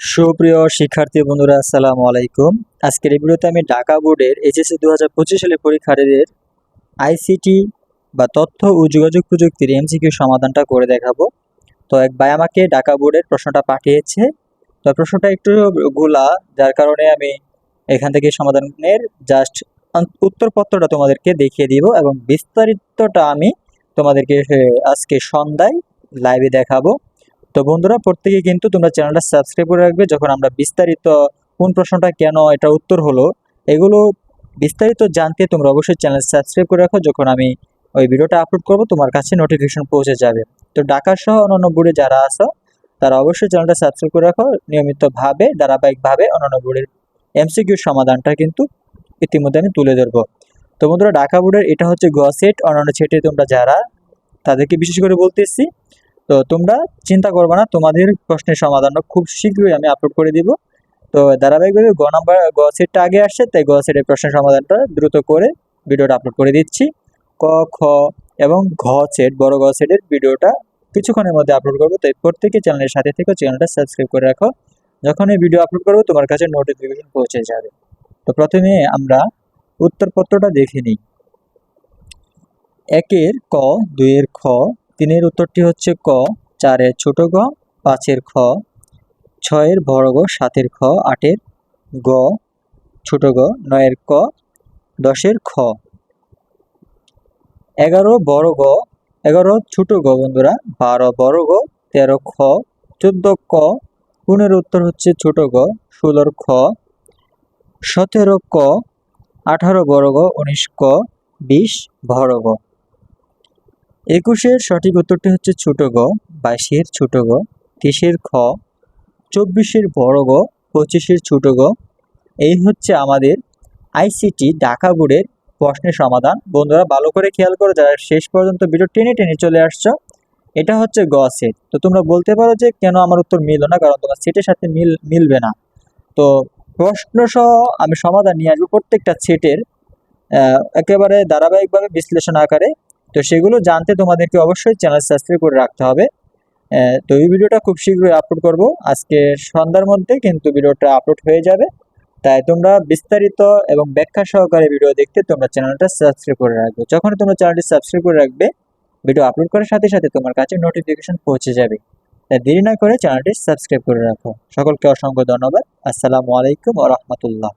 সুপ্রিয় শিক্ষার্থী বন্ধুরা, আসসালামু আলাইকুম। আজকের এই ভিডিওতে আমি ঢাকা বোর্ডের এইচএসসি দু হাজার পঁচিশ সালের পরীক্ষার্থীদের আইসিটি বা তথ্য ও যোগাযোগ প্রযুক্তির এমসিকিউ সমাধানটা করে দেখাবো। তো এক ভাই আমাকে ঢাকা বোর্ডের প্রশ্নটা পাঠিয়েছে। তো প্রশ্নটা একটু গোলা যার কারণে আমি এখান থেকে সমাধানের জাস্ট উত্তরপত্রটা তোমাদেরকে দেখিয়ে দিব এবং বিস্তারিতটা আমি তোমাদেরকে আজকে সন্ধ্যায় লাইভে দেখাবো। তো বন্ধুরা প্রত্যেকে কিন্তু তোমরা চ্যানেলটা সাবস্ক্রাইব করে রাখবে। যখন আমরা বিস্তারিত কোন প্রশ্নটা কেন এটা উত্তর হলো, এগুলো বিস্তারিত জানতে তোমরা অবশ্যই চ্যানেল সাবস্ক্রাইব করে রাখো। যখন আমি ওই ভিডিওটা আপলোড করব, তোমার কাছে নোটিফিকেশন পৌঁছে যাবে। তো ঢাকা সহ অন্যান্য বোর্ডে যারা আসো তারা অবশ্যই চ্যানেলটা সাবস্ক্রাইব করে রাখো। নিয়মিতভাবে, ধারাবাহিকভাবে অন্যান্য বোর্ডের এমসিকিউ সমাধানটা কিন্তু ইতিমধ্যে আমি তুলে ধরবো। তো বন্ধুরা, ঢাকা বোর্ডের এটা হচ্ছে গ সেট অন্যান্য সেটে তোমরা যারা, তাদেরকে বিশেষ করে বলতেছি তো তোমরা চিন্তা করবে না, তোমাদের প্রশ্নের সমাধান খুব শীঘ্রই আমি আপলোড করে দিব। তো ধারাবাহিকভাবে গ নাম্বার গ সেটটা আগে আসছে, তাই গ সেটের প্রশ্নের সমাধানটা দ্রুত করে ভিডিওটা আপলোড করে দিচ্ছি। ক, খ এবং ঘ সেট বড় গ সেটের ভিডিওটা কিছুক্ষণের মধ্যে আপলোড করব। তাই প্রত্যেকে চ্যানেলের সাথে থেকে চ্যানেলটা সাবস্ক্রাইব করে রাখো। যখন এই ভিডিও আপলোড করব, তোমার কাছে নোটিফিকেশন পৌঁছে যাবে। তো প্রথমে আমরা উত্তরপত্রটা দেখে নিই। একের ক, দুইয়ের খ তিনের উত্তরটি হচ্ছে ক, চারের ছোট গ, পাঁচের খ, ছয়ের বড় গ, সাতের খ, আটের গ, ছোট গ, নয়ের ক, দশের খ। এগারো বড় গ, এগারো ছোট গ বন্ধুরা, বারো বড় গ, তেরো খ, চোদ্দ ক পনেরো উত্তর হচ্ছে ছোট গ, ষোলোর খ, সতেরো ক, আঠারো বড় গ, উনিশ ক, বিশ বড় গ। একুশের সঠিক উত্তরটি হচ্ছে ছোট গ, বাইশের ছোট গ, তেইশের খ, চব্বিশের বড় গ, পঁচিশের ছোট গ। এই হচ্ছে আমাদের আইসিটি ঢাকা বোর্ডের প্রশ্নের সমাধান। বন্ধুরা, ভালো করে খেয়াল করো, যারা শেষ পর্যন্ত ভিডিও টেনে টেনে চলে আসছো, এটা হচ্ছে গ সেট তো তোমরা বলতে পারো যে কেন আমার উত্তর মিললো না, কারণ তোমার সেটের সাথে মিল, মিলবে না। তো প্রশ্ন সহ আমি সমাধান নিয়ে আসব প্রত্যেকটা সেটের একেবারে ধারাবাহিকভাবে বিশ্লেষণ আকারে। তো সেগুলো জানতে তোমাদেরকে অবশ্যই চ্যানেল সাবস্ক্রাইব করে রাখতে হবে। তো এই ভিডিওটা খুব শীঘ্রই আপলোড করব। আজকে সন্ধ্যার মধ্যে কিন্তু ভিডিওটা আপলোড হয়ে যাবে। তাই তোমরা বিস্তারিত এবং ব্যাখ্যা সহকারে ভিডিও দেখতে তোমরা চ্যানেলটা সাবস্ক্রাইব করে রাখবে। যখন তোমরা চ্যানেলটি সাবস্ক্রাইব করে রাখবে, ভিডিও আপলোড করার সাথে সাথে তোমার কাছে নোটিফিকেশন পৌঁছে যাবে। তাই দেরি না করে চ্যানেলটি সাবস্ক্রাইব করে রাখো। সকলকে অসংখ্য ধন্যবাদ। আসসালামু আলাইকুম ও রহমতুল্লাহ।